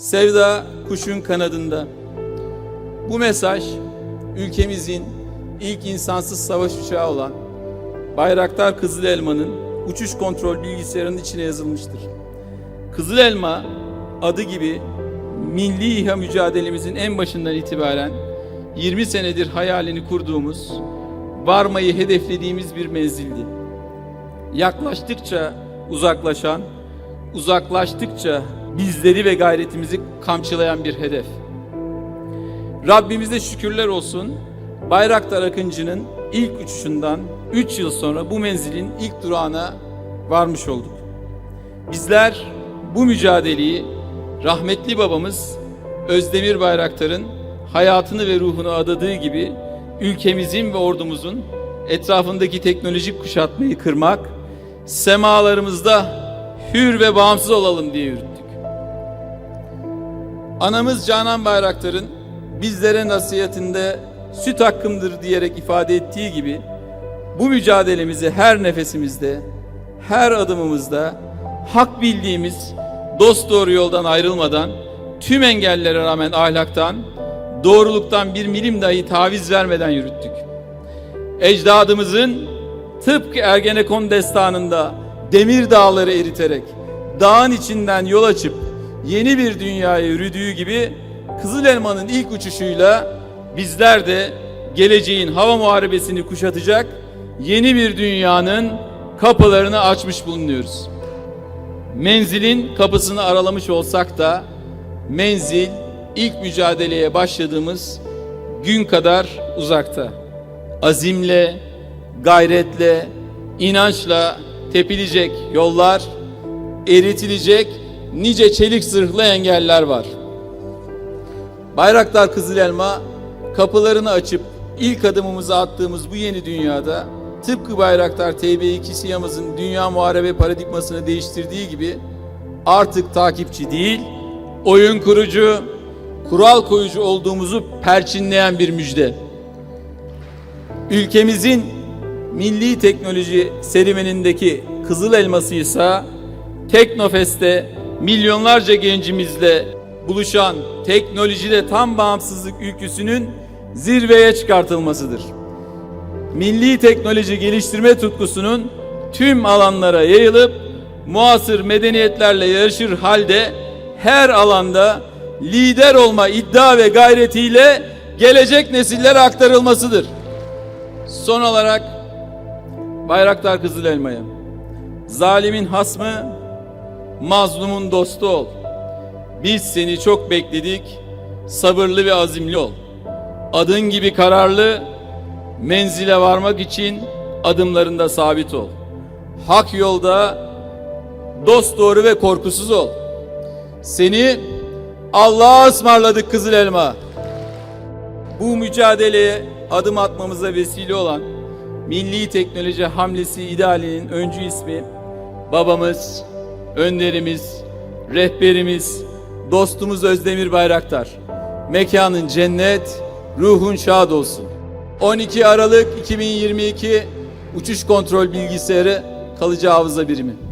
Sevda kuşun kanadında. Bu mesaj ülkemizin ilk insansız savaş uçağı olan Bayraktar Kızıl Elma'nın uçuş kontrol bilgisayarının içine yazılmıştır. Kızıl Elma adı gibi milli İHA mücadelemizin en başından itibaren 20 senedir hayalini kurduğumuz, varmayı hedeflediğimiz bir menzildi. Yaklaştıkça uzaklaşan, uzaklaştıkça bizleri ve gayretimizi kamçılayan bir hedef. Rabbimize şükürler olsun. Bayraktar Akıncı'nın ilk uçuşundan 3 yıl sonra bu menzilin ilk durağına varmış olduk. Bizler bu mücadeleyi rahmetli babamız Özdemir Bayraktar'ın hayatını ve ruhunu adadığı gibi ülkemizin ve ordumuzun etrafındaki teknolojik kuşatmayı kırmak, semalarımızda hür ve bağımsız olalım diye yürüttük. Anamız Canan Bayraktar'ın bizlere nasihatinde süt hakkımdır diyerek ifade ettiği gibi bu mücadelemizi her nefesimizde, her adımımızda hak bildiğimiz dost doğru yoldan ayrılmadan tüm engellere rağmen ahlaktan, doğruluktan bir milim dahi taviz vermeden yürüttük. Ecdadımızın tıpkı Ergenekon destanında demir dağları eriterek dağın içinden yol açıp yeni bir dünyaya yürüdüğü gibi Kızıl Elma'nın ilk uçuşuyla bizler de geleceğin hava muharebesini kuşatacak yeni bir dünyanın kapılarını açmış bulunuyoruz. Menzilin kapısını aralamış olsak da menzil ilk mücadeleye başladığımız gün kadar uzakta. Azimle, gayretle, inançla tepilecek yollar, eritilecek nice çelik zırhlı engeller var. Bayraktar Kızıl Elma kapılarını açıp ilk adımımızı attığımız bu yeni dünyada tıpkı Bayraktar TB2 SİHA'mızın dünya muharebe paradigmasını değiştirdiği gibi artık takipçi değil, oyun kurucu, kural koyucu olduğumuzu perçinleyen bir müjde. Ülkemizin milli teknoloji serüvenindeki Kızıl Elması ise Teknofest'te milyonlarca gencimizle buluşan teknolojide tam bağımsızlık ülküsünün zirveye çıkartılmasıdır. Milli teknoloji geliştirme tutkusunun tüm alanlara yayılıp muasır medeniyetlerle yarışır halde her alanda lider olma iddia ve gayretiyle gelecek nesillere aktarılmasıdır. Son olarak Bayraktar Kızıl Elma'ya zalimin hasmı mazlumun dostu ol. Biz seni çok bekledik. Sabırlı ve azimli ol. Adın gibi kararlı, menzile varmak için adımlarında sabit ol. Hak yolda dost doğru ve korkusuz ol. Seni Allah'a ısmarladık Kızıl Elma. Bu mücadeleye adım atmamıza vesile olan Milli Teknoloji Hamlesi idealinin öncü ismi babamız, önderimiz, rehberimiz, dostumuz Özdemir Bayraktar. Mekanın cennet, ruhun şad olsun. 12 Aralık 2022 uçuş kontrol bilgisayarı kalıcı hafıza birimi.